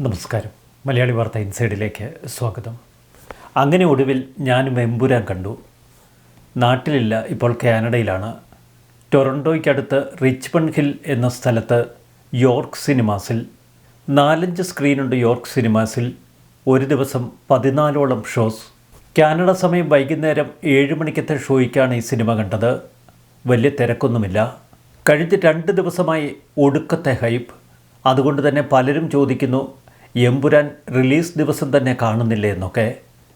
നമസ്കാരം. മലയാളി വാർത്ത ഇൻസൈഡിലേക്ക് സ്വാഗതം. അങ്ങനെ ഒടുവിൽ ഞാൻ എമ്പുരാൻ കണ്ടു. നാട്ടിലില്ല ഇപ്പോൾ കാനഡയിലാണ്. ടൊറൻഡോയ്ക്കടുത്ത് റിച്ച്മണ്ട് ഹിൽ എന്ന സ്ഥലത്ത് യോർക്ക് സിനിമാസിൽ നാലഞ്ച് സ്ക്രീനുണ്ട് യോർക്ക് സിനിമാസിൽ ഒരു ദിവസം പതിനാലോളം ഷോസ്. കാനഡ സമയം വൈകുന്നേരം ഏഴ് മണിക്കത്തെ ഷോയ്ക്കാണ് ഈ സിനിമ കണ്ടത്. വലിയ തിരക്കൊന്നുമില്ല. കഴിഞ്ഞ രണ്ട് ദിവസമായി ഒടുക്കത്തെ ഹൈപ്പ്. അതുകൊണ്ട് തന്നെ പലരും ചോദിക്കുന്നു എമ്പുരാൻ റിലീസ് ദിവസം തന്നെ കാണുന്നില്ലേ എന്നൊക്കെ.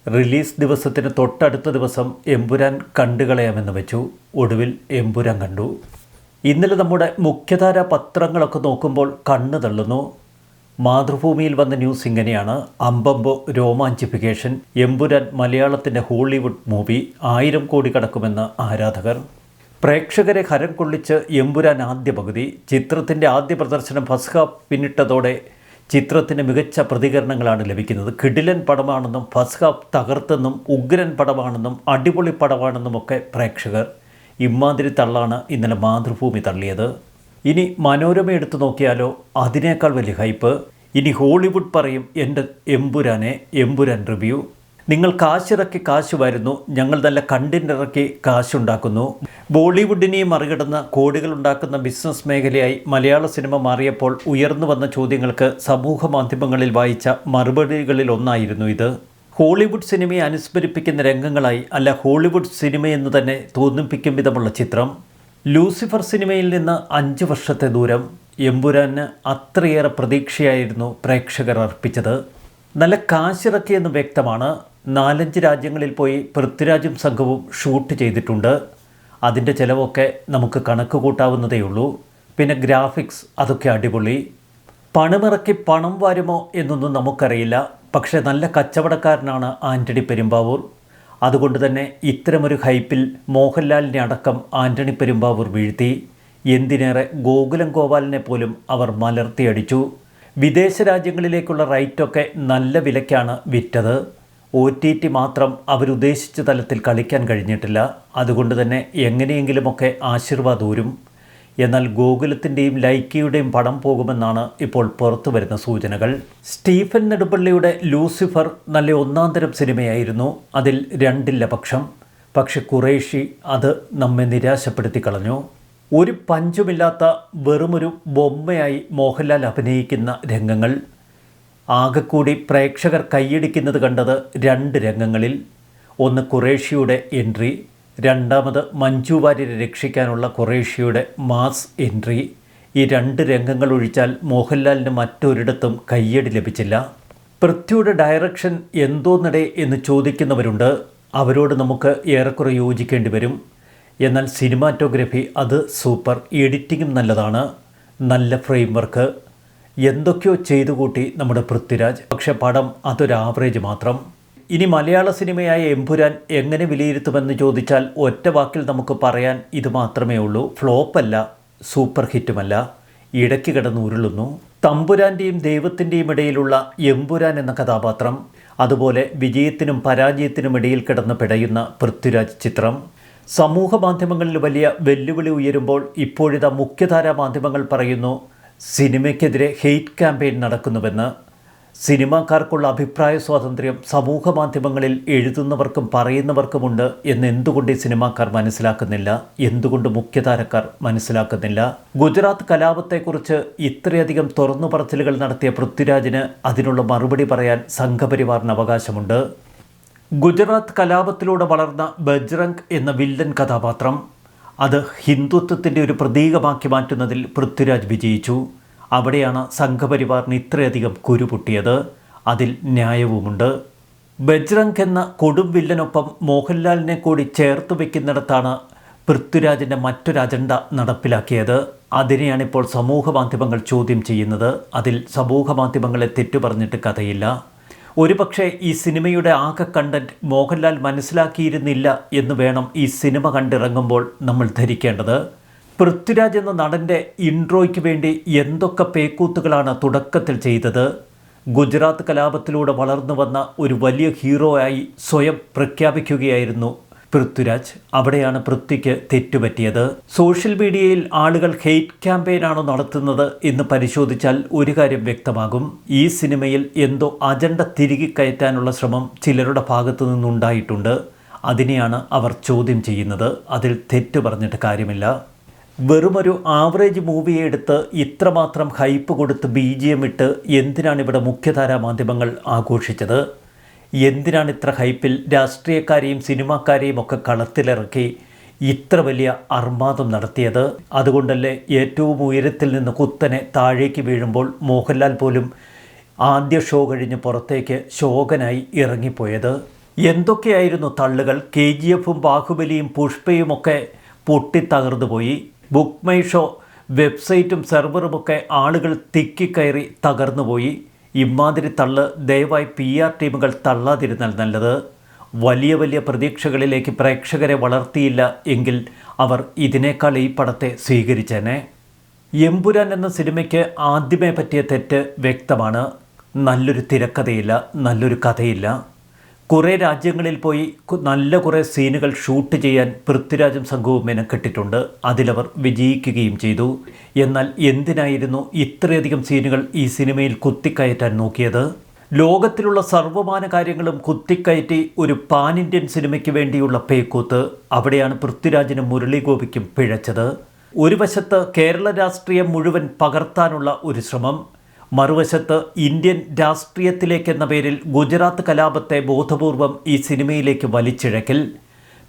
റിലീസ് ദിവസത്തിന് തൊട്ടടുത്ത ദിവസം എമ്പുരാൻ കണ്ടുകളയാമെന്ന് വെച്ചു. ഒടുവിൽ എമ്പുരാൻ കണ്ടു. ഇന്നലെ നമ്മുടെ മുഖ്യധാര പത്രങ്ങളൊക്കെ നോക്കുമ്പോൾ കണ്ണ് തള്ളുന്നു. മാതൃഭൂമിയിൽ വന്ന ന്യൂസ് ഇങ്ങനെയാണ്. അമ്പമ്പോ രോമാഞ്ചിഫിക്കേഷൻ എമ്പുരാൻ മലയാളത്തിന്റെ ഹോളിവുഡ് മൂവി ആയിരം കോടി കടക്കുമെന്ന് ആരാധകർ. പ്രേക്ഷകരെ ഹരം കൊള്ളിച്ച് എമ്പുരാൻ ആദ്യ പകുതി ചിത്രത്തിന്റെ ആദ്യ പ്രദർശനം ഫസ്ഹ പിന്നിട്ടതോടെ ചിത്രത്തിന് മികച്ച പ്രതികരണങ്ങളാണ് ലഭിക്കുന്നത്. കിടിലൻ പടമാണെന്നും ഫസ്ഹ തകർത്തെന്നും ഉഗ്രൻ പടമാണെന്നും അടിപൊളി പടമാണെന്നും ഒക്കെ പ്രേക്ഷകർ ഇമ്മാതിരി തള്ളാണ് ഇന്നലെ മാതൃഭൂമി തള്ളിയത്. ഇനി മനോരമ എടുത്തു നോക്കിയാലോ അതിനേക്കാൾ വലിയ ഹൈപ്പ് ഇനി ഹോളിവുഡ് പറയും എന്റെ എമ്പുരാനെ എമ്പുരാൻ റിവ്യൂ നിങ്ങൾ കാശിറക്കി കാശ് വരുന്നു ഞങ്ങൾ നല്ല കണ്ടന്റ് ഇറക്കി കാശുണ്ടാക്കുന്നു. ബോളിവുഡിനെയും മറികടന്ന് കോടികൾ ഉണ്ടാക്കുന്ന ബിസിനസ് മേഖലയായി മലയാള സിനിമ മാറിയപ്പോൾ ഉയർന്നു വന്ന ചോദ്യങ്ങൾക്ക് സമൂഹ മാധ്യമങ്ങളിൽ വായിച്ച മറുപടികളിൽ ഒന്നായിരുന്നു ഇത്. ഹോളിവുഡ് സിനിമയെ അനുസ്മരിപ്പിക്കുന്ന രംഗങ്ങളായി അല്ല ഹോളിവുഡ് സിനിമയെന്ന് തന്നെ തോന്നിപ്പിക്കും വിധമുള്ള ചിത്രം. ലൂസിഫർ സിനിമയിൽ നിന്ന് അഞ്ച് വർഷത്തെ ദൂരം. എമ്പുരാന് അത്രയേറെ പ്രതീക്ഷയായിരുന്നു പ്രേക്ഷകർ അർപ്പിച്ചത്. നല്ല കാശിറക്കിയെന്ന് വ്യക്തമാണ്. നാലഞ്ച് രാജ്യങ്ങളിൽ പോയി പൃഥ്വിരാജും സംഘവും ഷൂട്ട് ചെയ്തിട്ടുണ്ട്. അതിന്റെ ചിലവൊക്കെ നമുക്ക് കണക്ക് കൂട്ടാവുന്നതേയുള്ളൂ പിന്നെ ഗ്രാഫിക്സ് അതൊക്കെ അടിപൊളി. പണമിറക്കി പണം വരുമോ എന്നൊന്നും നമുക്കറിയില്ല. പക്ഷേ നല്ല കച്ചവടക്കാരനാണ് ആന്റണി പെരുമ്പാവൂർ. അതുകൊണ്ട് തന്നെ ഇത്തരമൊരു ഹൈപ്പിൽ മോഹൻലാലിനെ അടക്കം ആന്റണി പെരുമ്പാവൂർ വീഴ്ത്തി. എന്തിനേറെ ഗോകുലം ഗോപാലിനെ പോലും അവർ മലർത്തിയടിച്ചു. വിദേശ രാജ്യങ്ങളിലേക്കുള്ള റൈറ്റൊക്കെ നല്ല വിലയ്ക്കാണ് വിറ്റത്. ഒ ടി ടി മാത്രം അവരുദ്ദേശിച്ച തലത്തിൽ കളിക്കാൻ കഴിഞ്ഞിട്ടില്ല. അതുകൊണ്ട് തന്നെ എങ്ങനെയെങ്കിലുമൊക്കെ ആശീർവാദ് ഊരും. എന്നാൽ ഗോകുലത്തിന്റെയും ലൈക്കയുടെയും പടം പോകുമെന്നാണ് ഇപ്പോൾ പുറത്തു വരുന്ന സൂചനകൾ. സ്റ്റീഫൻ നെടുമ്പള്ളിയുടെ ലൂസിഫർ നല്ല ഒന്നാം തരം സിനിമയായിരുന്നു. അതിൽ രണ്ടില്ല പക്ഷം. പക്ഷെ കുറേഷി അത് നമ്മെ നിരാശപ്പെടുത്തി കളഞ്ഞു. ഒരു പഞ്ചുമില്ലാത്ത വെറുമൊരു ബൊമ്മയായി മോഹൻലാൽ അഭിനയിക്കുന്ന രംഗങ്ങൾ. ആകെക്കൂടി പ്രേക്ഷകർ കൈയടിക്കുന്നത് കണ്ടത് രണ്ട് രംഗങ്ങളിൽ. ഒന്ന് കുറേഷ്യയുടെ എൻട്രി രണ്ടാമത് മഞ്ജു വാര്യരെ രക്ഷിക്കാനുള്ള കുറേഷ്യയുടെ മാസ് എൻട്രി. ഈ രണ്ട് രംഗങ്ങൾ ഒഴിച്ചാൽ മോഹൻലാലിന് മറ്റൊരിടത്തും കയ്യടി ലഭിച്ചില്ല. പൃഥ്വിയുടെ ഡയറക്ഷൻ എന്തോ നടേ എന്ന് ചോദിക്കുന്നവരുണ്ട്. അവരോട് നമുക്ക് ഏറെക്കുറെ യോജിക്കേണ്ടി വരും. എന്നാൽ സിനിമാറ്റോഗ്രഫി അത് സൂപ്പർ എഡിറ്റിങ്ങും നല്ലതാണ്. നല്ല ഫ്രെയിം വർക്ക് എന്തൊക്കെയോ ചെയ്തു കൂട്ടി നമ്മുടെ പൃഥ്വിരാജ്. പക്ഷെ പടം അതൊരു ആവറേജ് മാത്രം. ഇനി മലയാള സിനിമയായ എമ്പുരാൻ എങ്ങനെ വിലയിരുത്തുമെന്ന് ചോദിച്ചാൽ ഒറ്റ വാക്കിൽ നമുക്ക് പറയാൻ ഇത് മാത്രമേ ഉള്ളൂ. ഫ്ലോപ്പല്ല സൂപ്പർ ഹിറ്റുമല്ല. ഇടയ്ക്ക് കിടന്ന് ഉരുളുന്നു. തമ്പുരാന്റെയും ദൈവത്തിന്റെയും ഇടയിലുള്ള എമ്പുരാൻ എന്ന കഥാപാത്രം അതുപോലെ വിജയത്തിനും പരാജയത്തിനും ഇടയിൽ കിടന്ന് പിടയുന്ന പൃഥ്വിരാജ് ചിത്രം. സമൂഹ മാധ്യമങ്ങളിൽ വലിയ വെല്ലുവിളി ഉയരുമ്പോൾ ഇപ്പോഴിതാ മുഖ്യധാരാ മാധ്യമങ്ങൾ പറയുന്നു സിനിമയ്ക്കെതിരെ ഹെയ്റ്റ് ക്യാമ്പയിൻ നടക്കുന്നുവെന്ന് സിനിമാക്കാർക്കുള്ള അഭിപ്രായ സ്വാതന്ത്ര്യം സമൂഹ മാധ്യമങ്ങളിൽ എഴുതുന്നവർക്കും പറയുന്നവർക്കുമുണ്ട് എന്ന് എന്തുകൊണ്ട് ഈ സിനിമാക്കാർ മനസ്സിലാക്കുന്നില്ല? എന്തുകൊണ്ട് മുഖ്യതാരക്കാർ മനസ്സിലാക്കുന്നില്ല? ഗുജറാത്ത് കലാപത്തെക്കുറിച്ച് ഇത്രയധികം തുറന്നു പറച്ചിലുകൾ നടത്തിയ പൃഥ്വിരാജിന് അതിനുള്ള മറുപടി പറയാൻ സംഘപരിവാറിന് അവകാശമുണ്ട്. ഗുജറാത്ത് കലാപത്തിലൂടെ വളർന്ന ബജ്രംഗ് എന്ന വില്ലൻ കഥാപാത്രം അത് ഹിന്ദുത്വത്തിന്റെ ഒരു പ്രതീകമാക്കി മാറ്റുന്നതിൽ പൃഥ്വിരാജ് വിജയിച്ചു. അവിടെയാണ് സംഘപരിവാറിന് ഇത്രയധികം കുരുപൊട്ടിയത് അതിൽ ന്യായവുമുണ്ട്. ബജ്രംഗ് എന്ന കൊടും വില്ലനൊപ്പം മോഹൻലാലിനെ കൂടി ചേർത്ത് വയ്ക്കുന്നിടത്താണ് പൃഥ്വിരാജിന്റെ മറ്റൊരു അജണ്ട നടപ്പിലാക്കിയത്. അതിനെയാണിപ്പോൾ സമൂഹ മാധ്യമങ്ങൾ ചോദ്യം ചെയ്യുന്നത്. അതിൽ സമൂഹ മാധ്യമങ്ങളെ തെറ്റു പറഞ്ഞിട്ട് കഥയില്ല. ഒരുപക്ഷെ ഈ സിനിമയുടെ ആകെ കണ്ടന്റ് മോഹൻലാൽ മനസ്സിലാക്കിയിരുന്നില്ല എന്ന് വേണം ഈ സിനിമ കണ്ടിറങ്ങുമ്പോൾ നമ്മൾ ധരിക്കേണ്ടത്. പൃഥ്വിരാജ് എന്ന നടന്റെ ഇൻട്രോയ്ക്ക് വേണ്ടി എന്തൊക്കെ പേക്കൂത്തുകളാണ് തുടക്കത്തിൽ ചെയ്തത്? ഗുജറാത്ത് കലാപത്തിലൂടെ വളർന്നു വന്ന ഒരു വലിയ ഹീറോ ആയി സ്വയം പ്രഖ്യാപിക്കുകയായിരുന്നു പൃഥ്വിരാജ് അവിടെയാണ് പൃഥ്വിക്ക് തെറ്റുപറ്റിയത്. സോഷ്യൽ മീഡിയയിൽ ആളുകൾ ഹെയ്റ്റ് ക്യാമ്പയിനാണോ നടത്തുന്നത് എന്ന് പരിശോധിച്ചാൽ ഒരു കാര്യം വ്യക്തമാകും. ഈ സിനിമയിൽ എന്തോ അജണ്ട തിരികെ കയറ്റാനുള്ള ശ്രമം ചിലരുടെ ഭാഗത്തു നിന്നുണ്ടായിട്ടുണ്ട്. അതിനെയാണ് അവർ ചോദ്യം ചെയ്യുന്നത്. അതിൽ തെറ്റു പറഞ്ഞിട്ട് കാര്യമില്ല. വെറുമൊരു ആവറേജ് മൂവിയെ എടുത്ത് ഇത്രമാത്രം ഹൈപ്പ് കൊടുത്ത് ബി ജി എം ഇട്ട് എന്തിനാണ് ഇവിടെ മുഖ്യധാരാ മാധ്യമങ്ങൾ ആഘോഷിച്ചത്? എന്തിനാണ് ഇത്ര ഹൈപ്പിൽ രാഷ്ട്രീയക്കാരെയും സിനിമാക്കാരെയും ഒക്കെ കളത്തിലിറക്കി ഇത്ര വലിയ അർമാദം നടത്തിയത്? അതുകൊണ്ടല്ലേ ഏറ്റവും ഉയരത്തിൽ നിന്ന് കുത്തനെ താഴേക്ക് വീഴുമ്പോൾ മോഹൻലാൽ പോലും ആദ്യ ഷോ കഴിഞ്ഞ് പുറത്തേക്ക് ശോകനായി ഇറങ്ങിപ്പോയത്? എന്തൊക്കെയായിരുന്നു തള്ളുകൾ? കെ ജി എഫും ബാഹുബലിയും പുഷ്പയുമൊക്കെ പൊട്ടിത്തകർന്നു പോയി ബുക്ക് മൈ ഷോ വെബ്സൈറ്റും സെർവറുമൊക്കെ ആളുകൾ തിക്കിക്കയറി തകർന്നുപോയി. ഇമാതിരി തള്ള് ദയവായി പി ആർ ടീമുകൾ തള്ളാതിരുന്നാൽ നല്ലത്. വലിയ വലിയ പ്രതീക്ഷകളിലേക്ക് പ്രേക്ഷകരെ വളർത്തിയില്ല എങ്കിൽ അവർ ഇതിനേക്കാൾ ഈ പടത്തെ സ്വീകരിച്ചേനെ. എമ്പുരാൻ എന്ന സിനിമയ്ക്ക് ആദ്യമേ പറ്റിയ തെറ്റ് വ്യക്തമാണ്. നല്ലൊരു തിരക്കഥയില്ല നല്ലൊരു കഥയില്ല. കുറേ രാജ്യങ്ങളിൽ പോയി നല്ല കുറേ സീനുകൾ ഷൂട്ട് ചെയ്യാൻ പൃഥ്വിരാജും സംഘവും മെനക്കെട്ടിട്ടുണ്ട് അതിലവർ വിജയിക്കുകയും ചെയ്തു. എന്നാൽ എന്തിനായിരുന്നു ഇത്രയധികം സീനുകൾ ഈ സിനിമയിൽ കുത്തിക്കയറ്റാൻ നോക്കിയത്? ലോകത്തിലുള്ള സർവമാന കാര്യങ്ങളും കുത്തിക്കയറ്റി ഒരു പാൻ ഇന്ത്യൻ സിനിമയ്ക്ക് വേണ്ടിയുള്ള പേക്കൂത്ത് അവിടെയാണ് പൃഥ്വിരാജിനും മുരളിഗോപിക്കും പിഴച്ചത്. ഒരു വശത്ത് കേരള രാഷ്ട്രീയം മുഴുവൻ പകർത്താനുള്ള ഒരു ശ്രമം മറുവശത്ത് ഇന്ത്യൻ രാഷ്ട്രീയത്തിലേക്കെന്ന പേരിൽ ഗുജറാത്ത് കലാപത്തെ ബോധപൂർവം ഈ സിനിമയിലേക്ക് വലിച്ചിഴക്കൽ.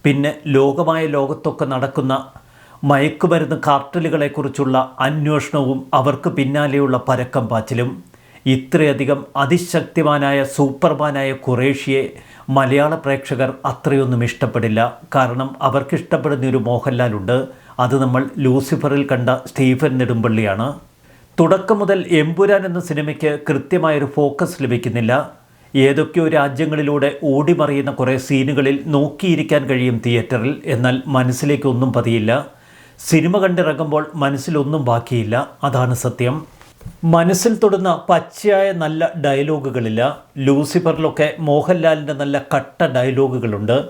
പിന്നെ ലോകമായ ലോകത്തൊക്കെ നടക്കുന്ന മയക്കുമരുന്ന് കാർട്ടലുകളെക്കുറിച്ചുള്ള അന്വേഷണവും അവർക്ക് പിന്നാലെയുള്ള പരക്കം പാച്ചിലും. ഇത്രയധികം അതിശക്തിമാനായ സൂപ്പർമാനായ ഖുറേഷിയെ മലയാള പ്രേക്ഷകർ അത്രയൊന്നും ഇഷ്ടപ്പെടില്ല. കാരണം അവർക്കിഷ്ടപ്പെടുന്ന ഒരു മോഹൻലാലുണ്ട്. അത് നമ്മൾ ലൂസിഫറിൽ കണ്ട സ്റ്റീഫൻ നെടുമ്പള്ളിയാണ്. തുടക്കം മുതൽ എമ്പുരാൻ എന്ന സിനിമയ്ക്ക് കൃത്യമായൊരു ഫോക്കസ് ലഭിക്കുന്നില്ല. ഏതൊക്കെയോ രാജ്യങ്ങളിലൂടെ ഓടിമറിയുന്ന കുറേ സീനുകളിൽ നോക്കിയിരിക്കാൻ കഴിയും തിയേറ്ററിൽ. എന്നാൽ മനസ്സിലേക്കൊന്നും പതിയില്ല. സിനിമ കണ്ടിറങ്ങുമ്പോൾ മനസ്സിലൊന്നും ബാക്കിയില്ല. അതാണ് സത്യം. മനസ്സിൽ തൊടുന്ന പച്ചയായ നല്ല ഡയലോഗുകളില്ല. ലൂസിഫറിലൊക്കെ മോഹൻലാലിന്റെ നല്ല കട്ട ഡയലോഗുകളുണ്ട്.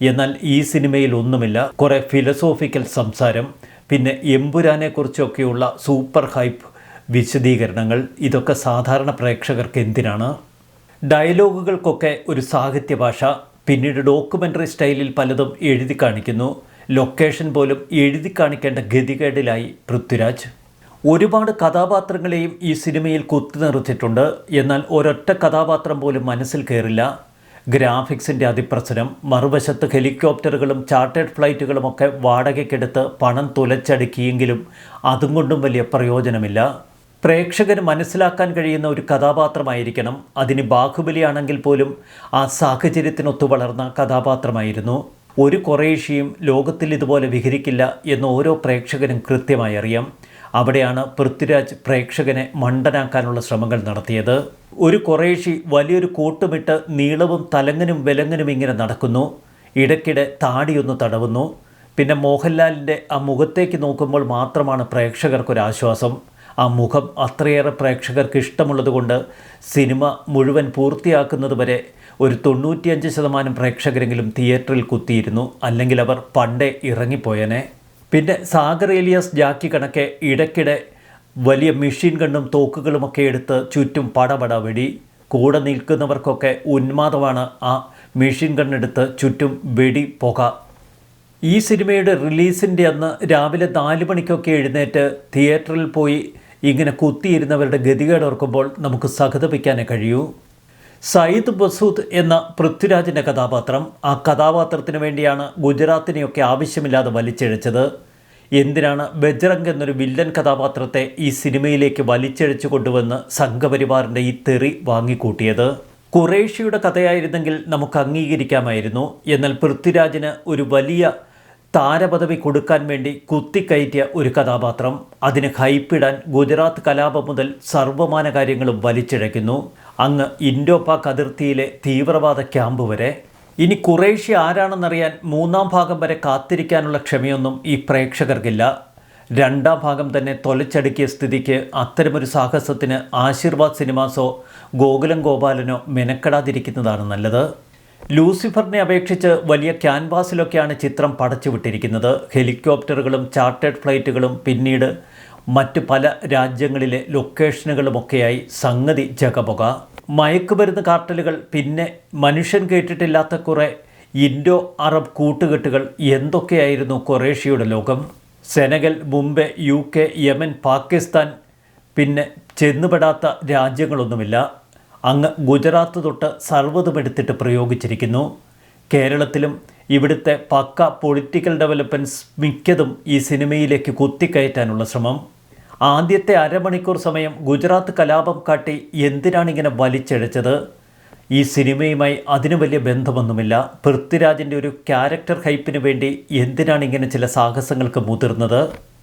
എന്നാൽ ഈ സിനിമയിൽ ഒന്നുമില്ല. കുറേ ഫിലസോഫിക്കൽ സംസാരം പിന്നെ എമ്പുരാനെക്കുറിച്ചൊക്കെയുള്ള സൂപ്പർ ഹൈപ്പ് വിശദീകരണങ്ങൾ. ഇതൊക്കെ സാധാരണ പ്രേക്ഷകർക്ക് എന്തിനാണ്? ഡയലോഗുകൾക്കൊക്കെ ഒരു സാഹിത്യ ഭാഷ പിന്നീട് ഡോക്യുമെന്ററി സ്റ്റൈലിൽ പലതും എഴുതി കാണിക്കുന്നു. ലൊക്കേഷൻ പോലും എഴുതി കാണിക്കേണ്ട ഗതികേടിലായി പൃഥ്വിരാജ്. ഒരുപാട് കഥാപാത്രങ്ങളെയും ഈ സിനിമയിൽ കുത്തി നിറച്ചിട്ടുണ്ട്. എന്നാൽ ഒരൊറ്റ കഥാപാത്രം പോലും മനസ്സിൽ കയറില്ല ഗ്രാഫിക്സിന്റെ അതിപ്രസരം മറുവശത്ത് ഹെലികോപ്റ്ററുകളും ചാർട്ടേഡ് ഫ്ലൈറ്റുകളുമൊക്കെ വാടകയ്ക്കെടുത്ത് പണം തുലച്ചടുക്കിയെങ്കിലും അതും കൊണ്ടും വലിയ പ്രയോജനമില്ല. പ്രേക്ഷകന് മനസ്സിലാക്കാൻ കഴിയുന്ന ഒരു കഥാപാത്രമായിരിക്കണം. അതിന് ബാഹുബലിയാണെങ്കിൽ പോലും ആ സാഹചര്യത്തിനൊത്തു വളർന്ന കഥാപാത്രമായിരുന്നു. ഒരു കുറേശ്യയും ലോകത്തിൽ ഇതുപോലെ വിഹരിക്കില്ല എന്ന് ഓരോ പ്രേക്ഷകനും കൃത്യമായി അറിയാം. അവിടെയാണ് പൃഥ്വിരാജ് പ്രേക്ഷകനെ മണ്ടനാക്കാനുള്ള ശ്രമങ്ങൾ നടത്തിയത്. ഒരു കുറേശി വലിയൊരു കൂട്ടുമിട്ട് നീളവും തലങ്ങനും വിലങ്ങനും ഇങ്ങനെ നടക്കുന്നു. ഇടയ്ക്കിടെ താടിയൊന്ന് തടവുന്നു. പിന്നെ മോഹൻലാലിന്റെ ആ മുഖത്തേക്ക് നോക്കുമ്പോൾ മാത്രമാണ് പ്രേക്ഷകർക്കൊരാശ്വാസം. ആ മുഖം അത്രയേറെ പ്രേക്ഷകർക്ക് ഇഷ്ടമുള്ളതുകൊണ്ട് സിനിമ മുഴുവൻ പൂർത്തിയാക്കുന്നത് വരെ ഒരു തൊണ്ണൂറ്റിയഞ്ച് ശതമാനം പ്രേക്ഷകരെങ്കിലും തിയേറ്ററിൽ കുത്തിയിരുന്നു. അല്ലെങ്കിൽ അവർ പണ്ടേ ഇറങ്ങിപ്പോയനെ. പിന്നെ സാഗർ ഏലിയാസ് ജാക്കി കണക്കെ ഇടയ്ക്കിടെ വലിയ മെഷീൻ ഗണ്ണും തോക്കുകളുമൊക്കെ എടുത്ത് ചുറ്റും പടപട വെടി കൂടെ നിൽക്കുന്നവർക്കൊക്കെ ഉന്മാദമാണ് ആ മെഷീൻ ഗണ്ണെടുത്ത് ചുറ്റും വെടി പുക. ഈ സിനിമയുടെ റിലീസിന്റെ അന്ന് രാവിലെ നാല് മണിക്കൊക്കെ എഴുന്നേറ്റ് തിയേറ്ററിൽ പോയി ഇങ്ങനെ കുത്തിയിരുന്നവരുടെ ഗതികേട് ഓർക്കുമ്പോൾ നമുക്ക് സഹതപിക്കാനേ കഴിയൂ. സയ്യിദ് ബസൂദ് എന്ന പൃഥ്വിരാജിന്റെ കഥാപാത്രം ആ കഥാപാത്രത്തിന് വേണ്ടിയാണ് ഗുജറാത്തിനെയൊക്കെ ആവശ്യമില്ലാതെ വലിച്ചിഴച്ചത്. എന്തിനാണ് ബജ്രംഗ് എന്നൊരു വില്ലൻ കഥാപാത്രത്തെ ഈ സിനിമയിലേക്ക് വലിച്ചെഴിച്ചു കൊണ്ടുവന്ന് സംഘപരിവാറിന്റെ ഈ തെറി വാങ്ങിക്കൂട്ടിയത്? കുറേഷ്യയുടെ കഥയായിരുന്നെങ്കിൽ നമുക്ക് അംഗീകരിക്കാമായിരുന്നു. എന്നാൽ പൃഥ്വിരാജിന് ഒരു വലിയ താരപദവി കൊടുക്കാൻ വേണ്ടി കുത്തിക്കയറ്റിയ ഒരു കഥാപാത്രം. അതിന് ഹൈപ്പിടാൻ ഗുജറാത്ത് കലാപം മുതൽ സർവമാന കാര്യങ്ങളും വലിച്ചിഴയ്ക്കുന്നു. അങ്ങ് ഇൻഡോ പാക് അതിർത്തിയിലെ തീവ്രവാദ ക്യാമ്പ് വരെ. ഇനി കുറേഷ്യ ആരാണെന്നറിയാൻ മൂന്നാം ഭാഗം വരെ കാത്തിരിക്കാനുള്ള ക്ഷമയൊന്നും ഈ പ്രേക്ഷകർക്കില്ല. രണ്ടാം ഭാഗം തന്നെ തൊലച്ചടുക്കിയ സ്ഥിതിക്ക് അത്തരമൊരു സാഹസത്തിന് ആശീർവാദ് സിനിമാസോ ഗോകുലം ഗോപാലനോ മെനക്കെടാതിരിക്കുന്നതാണ് നല്ലത്. ലൂസിഫറിനെ അപേക്ഷിച്ച് വലിയ ക്യാൻവാസിലൊക്കെയാണ് ചിത്രം പടച്ചുവിട്ടിരിക്കുന്നത്. ഹെലികോപ്റ്ററുകളും ചാർട്ടേഡ് ഫ്ലൈറ്റുകളും പിന്നീട് മറ്റ് പല രാജ്യങ്ങളിലെ ലൊക്കേഷനുകളുമൊക്കെയായി സംഗതി ജകപുക മയക്കുമരുന്ന് കാർട്ടലുകൾ പിന്നെ മനുഷ്യൻ കേട്ടിട്ടില്ലാത്ത കുറേ ഇൻഡോ അറബ് കൂട്ടുകെട്ടുകൾ എന്തൊക്കെയായിരുന്നു കൊറേഷ്യയുടെ ലോകം? Senegal Mumbai U K Yemen Pakistan പിന്നെ ചെന്നുപെടാത്ത രാജ്യങ്ങളൊന്നുമില്ല. അങ്ങ് ഗുജറാത്ത് തൊട്ട് സർവതുമെടുത്തിട്ട് പ്രയോഗിച്ചിരിക്കുന്നു. കേരളത്തിലും ഇവിടുത്തെ പക്ക പൊളിറ്റിക്കൽ ഡെവലപ്മെന്റ്സ് മിക്കതും ഈ സിനിമയിലേക്ക് കുത്തിക്കയറ്റാനുള്ള ശ്രമം. ആദ്യത്തെ അരമണിക്കൂർ സമയം ഗുജറാത്ത് കലാപം കാട്ടി എന്തിനാണിങ്ങനെ വലിച്ചഴച്ചത്? ഈ സിനിമയുമായി അതിന് വലിയ ബന്ധമൊന്നുമില്ല. പൃഥ്വിരാജിന്റെ ഒരു ക്യാരക്ടർ ഹൈപ്പിന് വേണ്ടി എന്തിനാണ് ഇങ്ങനെ ചില സാഹസങ്ങൾക്ക് മുതിർന്നത്?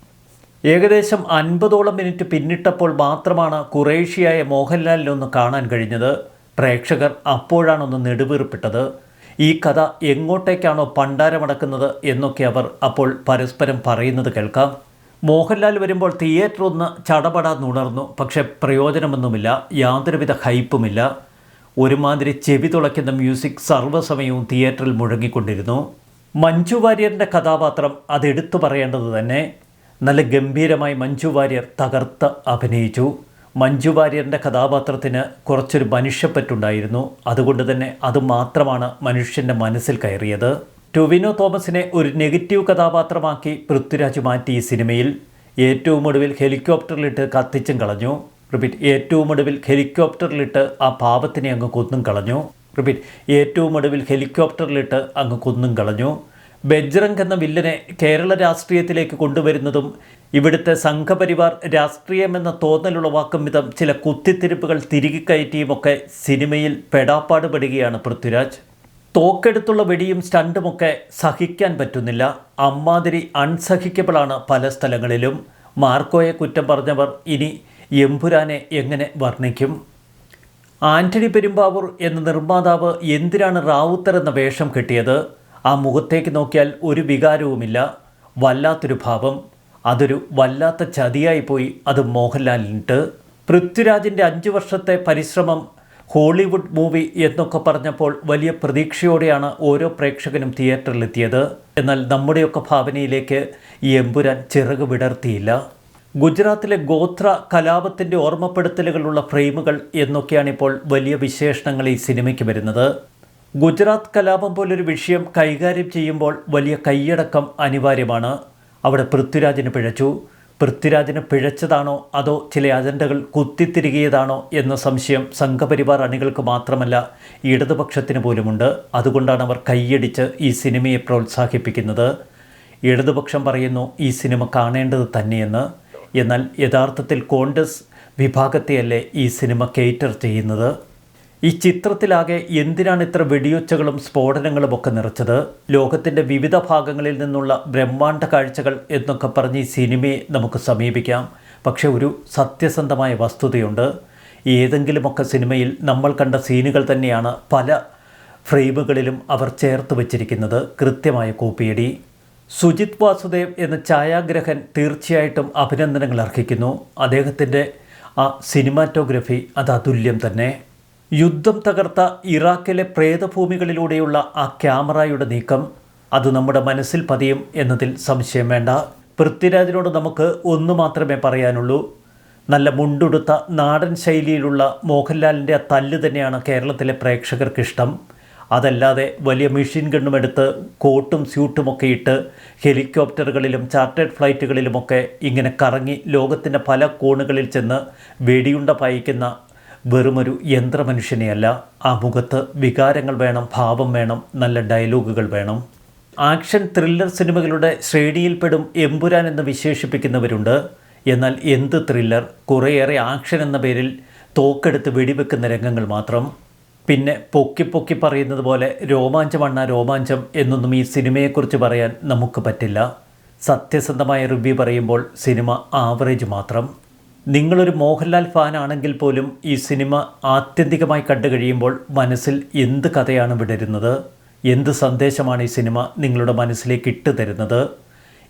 ഏകദേശം അൻപതോളം മിനിറ്റ് പിന്നിട്ടപ്പോൾ മാത്രമാണ് കുറേഷ്യയായ മോഹൻലാലിനൊന്ന് കാണാൻ കഴിഞ്ഞത്. പ്രേക്ഷകർ അപ്പോഴാണൊന്ന് നെടുവീർപ്പിട്ടത്. ഈ കഥ എങ്ങോട്ടേക്കാണോ പണ്ടാരമടക്കുന്നത് എന്നൊക്കെ അവർ അപ്പോൾ പരസ്പരം പറയുന്നത് കേൾക്കാം. മോഹൻലാൽ വരുമ്പോൾ തിയേറ്റർ ഒന്ന് ചടപട നുണർന്നു പക്ഷേ പ്രയോജനമൊന്നുമില്ല. യാതൊരുവിധ ഹൈപ്പുമില്ല. ഒരുമാതിരി ചെവി തുളയ്ക്കുന്ന മ്യൂസിക് സർവസമയവും തിയേറ്ററിൽ മുഴങ്ങിക്കൊണ്ടിരുന്നു. മഞ്ജു വാര്യറിന്റെ കഥാപാത്രം അതെടുത്തു പറയേണ്ടത് തന്നെ. നല്ല ഗംഭീരമായി മഞ്ജു വാര്യർ തകർത്ത് അഭിനയിച്ചു. മഞ്ജു വാര്യറിന്റെ കഥാപാത്രത്തിന് കുറച്ചൊരു മനുഷ്യപ്പറ്റുണ്ടായിരുന്നു. അതുകൊണ്ട് തന്നെ അത് മാത്രമാണ് മനുഷ്യന്റെ മനസ്സിൽ കയറിയത്. ടുവിനോ തോമസിനെ ഒരു നെഗറ്റീവ് കഥാപാത്രമാക്കി പൃഥ്വിരാജ് മാറ്റി ഈ സിനിമയിൽ. ഏറ്റവും ഒടുവിൽ ഹെലികോപ്റ്ററിലിട്ട് കത്തിച്ചും കളഞ്ഞു. റിപ്പീറ്റ് ഏറ്റവും ഒടുവിൽ ഹെലികോപ്റ്ററിലിട്ട് ആ പാവത്തിനെ അങ്ങ് കൊന്നും കളഞ്ഞു. റിപ്പീറ്റ് ഏറ്റവും ഒടുവിൽ ഹെലികോപ്റ്ററിലിട്ട് അങ്ങ് കൊന്നും കളഞ്ഞു. ബജ്രംഗ് എന്ന വില്ലനെ കേരള രാഷ്ട്രീയത്തിലേക്ക് കൊണ്ടുവരുന്നതും ഇവിടുത്തെ സംഘപരിവാർ രാഷ്ട്രീയമെന്ന തോന്നലുളവാക്കും വിധം ചില കുത്തിത്തിരിപ്പുകൾ തിരികെ കയറ്റിയുമൊക്കെ സിനിമയിൽ പെടാപ്പാടുപെടുകയാണ് പൃഥ്വിരാജ്. തോക്കെടുത്തുള്ള വെടിയും സ്റ്റണ്ടുമൊക്കെ സഹിക്കാൻ പറ്റുന്നില്ല. അമ്മാതിരി അൺസഹിക്കബിളാണ് പല സ്ഥലങ്ങളിലും. മാർക്കോയെ കുറ്റം പറഞ്ഞവർ ഇനി എമ്പുരാനെ എങ്ങനെ വർണിക്കും? ആന്റണി പെരുമ്പാവൂർ എന്ന നിർമ്മാതാവ് എന്തിനാണ് റാവുത്തർ എന്ന വേഷം കെട്ടിയത്? ആ മുഖത്തേക്ക് നോക്കിയാൽ ഒരു വികാരവുമില്ല. വല്ലാത്തൊരു ഭാവം. അതൊരു വല്ലാത്ത ചതിയായി പോയി അത് മോഹൻലാലിനിട്ട് പൃഥ്വിരാജിന്റെ അഞ്ച് വർഷത്തെ പരിശ്രമം ഹോളിവുഡ് മൂവി എന്നൊക്കെ പറഞ്ഞപ്പോൾ വലിയ പ്രതീക്ഷയോടെയാണ് ഓരോ പ്രേക്ഷകനും തിയേറ്ററിലെത്തിയത്. എന്നാൽ നമ്മുടെയൊക്കെ ഭാവനയിലേക്ക് ഈ എമ്പുരാൻ ചിറക് വിടർത്തിയില്ല. ഗുജറാത്തിലെ ഗോത്ര കലാപത്തിന്റെ ഓർമ്മപ്പെടുത്തലുകളുള്ള ഫ്രെയിമുകൾ എന്നൊക്കെയാണിപ്പോൾ വലിയ വിശേഷണങ്ങൾ ഈ സിനിമയ്ക്ക് വരുന്നത്. ഗുജറാത്ത് കലാപം പോലൊരു വിഷയം കൈകാര്യം ചെയ്യുമ്പോൾ വലിയ കൈയടക്കം അനിവാര്യമാണ്. അവിടെ പൃഥ്വിരാജിന് പിഴച്ചു. പൃഥ്വിരാജിന് പിഴച്ചതാണോ അതോ ചില അജണ്ടകൾ കുത്തിത്തിരികിയതാണോ എന്ന സംശയം സംഘപരിവാർ അണികൾക്ക് മാത്രമല്ല ഇടതുപക്ഷത്തിന് പോലുമുണ്ട്. അതുകൊണ്ടാണ് അവർ കൈയടിച്ച് ഈ സിനിമയെ പ്രോത്സാഹിപ്പിക്കുന്നത്. ഇടതുപക്ഷം പറയുന്നു ഈ സിനിമ കാണേണ്ടത് തന്നെയെന്ന്. എന്നാൽ യഥാർത്ഥത്തിൽ കോൺഗ്രസ് വിഭാഗത്തെയല്ലേ ഈ സിനിമ കേറ്റർ ചെയ്യുന്നത്? ഈ ചിത്രത്തിലാകെ എന്തിനാണ് ഇത്ര വെടിയൊച്ചകളും സ്ഫോടനങ്ങളും ഒക്കെ നിറച്ചത്? ലോകത്തിന്റെ വിവിധ ഭാഗങ്ങളിൽ നിന്നുള്ള ബ്രഹ്മാണ്ഡ കാഴ്ചകൾ എന്നൊക്കെ പറഞ്ഞ് ഈ സിനിമയെ നമുക്ക് സമീപിക്കാം. പക്ഷെ ഒരു സത്യസന്ധമായ വസ്തുതയുണ്ട്. ഏതെങ്കിലുമൊക്കെ സിനിമയിൽ നമ്മൾ കണ്ട സീനുകൾ തന്നെയാണ് പല ഫ്രെയിമുകളിലും അവർ ചേർത്ത് വച്ചിരിക്കുന്നത്. കൃത്യമായ കോപ്പിയടി. സുജിത് വാസുദേവ് എന്ന ഛായാഗ്രഹൻ തീർച്ചയായിട്ടും അഭിനന്ദനങ്ങൾ അർഹിക്കുന്നു. അദ്ദേഹത്തിന്റെ ആ സിനിമാറ്റോഗ്രഫി അത് അതുല്യം തന്നെ. യുദ്ധം തകർത്ത ഇറാഖിലെ പ്രേതഭൂമികളിലൂടെയുള്ള ആ ക്യാമറയുടെ നീക്കം അത് നമ്മുടെ മനസ്സിൽ പതിയും എന്നതിൽ സംശയം വേണ്ട. പൃഥ്വിരാജിനോട് നമുക്ക് ഒന്ന് മാത്രമേ പറയാനുള്ളൂ. നല്ല മുണ്ടുടുത്ത നാടൻ ശൈലിയിലുള്ള മോഹൻലാലിന്റെ ആ തല്ല് തന്നെയാണ് കേരളത്തിലെ പ്രേക്ഷകർക്കിഷ്ടം. അതല്ലാതെ വലിയ മെഷീൻ ഗണ്ണും എടുത്ത് കോട്ടും സ്യൂട്ടുമൊക്കെ ഇട്ട് ഹെലികോപ്റ്ററുകളിലും ചാർട്ടേഡ് ഫ്ലൈറ്റുകളിലുമൊക്കെ ഇങ്ങനെ കറങ്ങി ലോകത്തിന്റെ പല കോണുകളിൽ ചെന്ന് വെടിയുണ്ട പായിക്കുന്ന വെറുമൊരു യന്ത്രമനുഷ്യനെയല്ല. ആ മുഖത്ത് വികാരങ്ങൾ വേണം ഭാവം വേണം നല്ല ഡയലോഗുകൾ വേണം. ആക്ഷൻ ത്രില്ലർ സിനിമകളുടെ ശ്രേണിയിൽപ്പെടും എമ്പുരാൻ എന്ന് വിശേഷിപ്പിക്കുന്നവരുണ്ട്. എന്നാൽ എന്ത് ത്രില്ലർ? കുറേയേറെ ആക്ഷൻ എന്ന പേരിൽ തോക്കെടുത്ത് വെടിവെക്കുന്ന രംഗങ്ങൾ മാത്രം. പിന്നെ പൊക്കി പൊക്കി പറയുന്നത് പോലെ രോമാഞ്ചമണ്ണ രോമാഞ്ചം എന്നൊന്നും ഈ സിനിമയെക്കുറിച്ച് പറയാൻ നമുക്ക് പറ്റില്ല. സത്യസന്ധമായ റിവ്യൂ പറയുമ്പോൾ സിനിമ ആവറേജ് മാത്രം. നിങ്ങളൊരു മോഹൻലാൽ ഫാനാണെങ്കിൽ പോലും ഈ സിനിമ ആത്യന്തികമായി കണ്ടു കഴിയുമ്പോൾ മനസ്സിൽ എന്ത് കഥയാണ് വിടരുന്നത്? എന്ത് സന്ദേശമാണ് ഈ സിനിമ നിങ്ങളുടെ മനസ്സിലേക്ക് ഇട്ടു തരുന്നത്?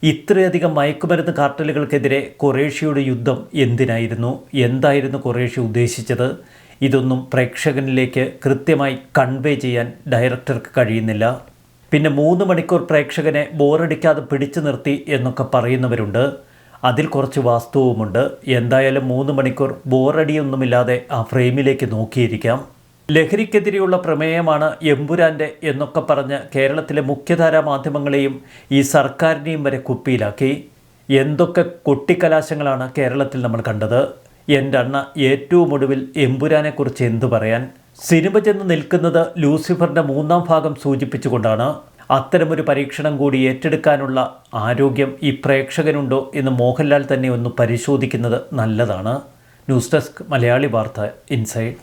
ഇത്രയധികം മയക്കുമരുന്ന് കാർട്ടലുകൾക്കെതിരെ കൊറേഷ്യയുടെ യുദ്ധം എന്തിനായിരുന്നു? എന്തായിരുന്നു കൊറേഷ്യ ഉദ്ദേശിച്ചത്? ഇതൊന്നും പ്രേക്ഷകനിലേക്ക് കൃത്യമായി കൺവേ ചെയ്യാൻ ഡയറക്ടർക്ക് കഴിയുന്നില്ല. പിന്നെ മൂന്ന് മണിക്കൂർ പ്രേക്ഷകനെ ബോറടിക്കാതെ പിടിച്ചു നിർത്തി എന്നൊക്കെ പറയുന്നവരുണ്ട്. അതിൽ കുറച്ച് വാസ്തുവുമുണ്ട്. എന്തായാലും മൂന്ന് മണിക്കൂർ ബോറടിയൊന്നുമില്ലാതെ ആ ഫ്രെയിമിലേക്ക് നോക്കിയിരിക്കാം. ലഹരിക്കെതിരെയുള്ള പ്രമേയമാണ് എമ്പുരാന്റെ എന്നൊക്കെ പറഞ്ഞ് കേരളത്തിലെ മുഖ്യധാരാ മാധ്യമങ്ങളെയും ഈ സർക്കാരിനെയും വരെ കുപ്പിയിലാക്കി. എന്തൊക്കെ കൊട്ടിക്കലാശങ്ങളാണ് കേരളത്തിൽ നമ്മൾ കണ്ടത്? എന്റെ അണ്ണ ഏറ്റവും ഒടുവിൽ എമ്പുരാനെക്കുറിച്ച് എന്തു പറയാൻ? സിനിമ ചെന്ന് നിൽക്കുന്നത് ലൂസിഫറിന്റെ മൂന്നാം ഭാഗം സൂചിപ്പിച്ചുകൊണ്ടാണ്. അത്തരമൊരു പരീക്ഷണം കൂടി ഏറ്റെടുക്കാനുള്ള ആരോഗ്യം ഈ പ്രേക്ഷകനുണ്ടോ എന്ന് മോഹൻലാൽ തന്നെ ഒന്ന് പരിശോധിക്കുന്നത് നല്ലതാണ്. ന്യൂസ് ഡെസ്ക് മലയാളി വാർത്ത ഇൻസൈഡ്.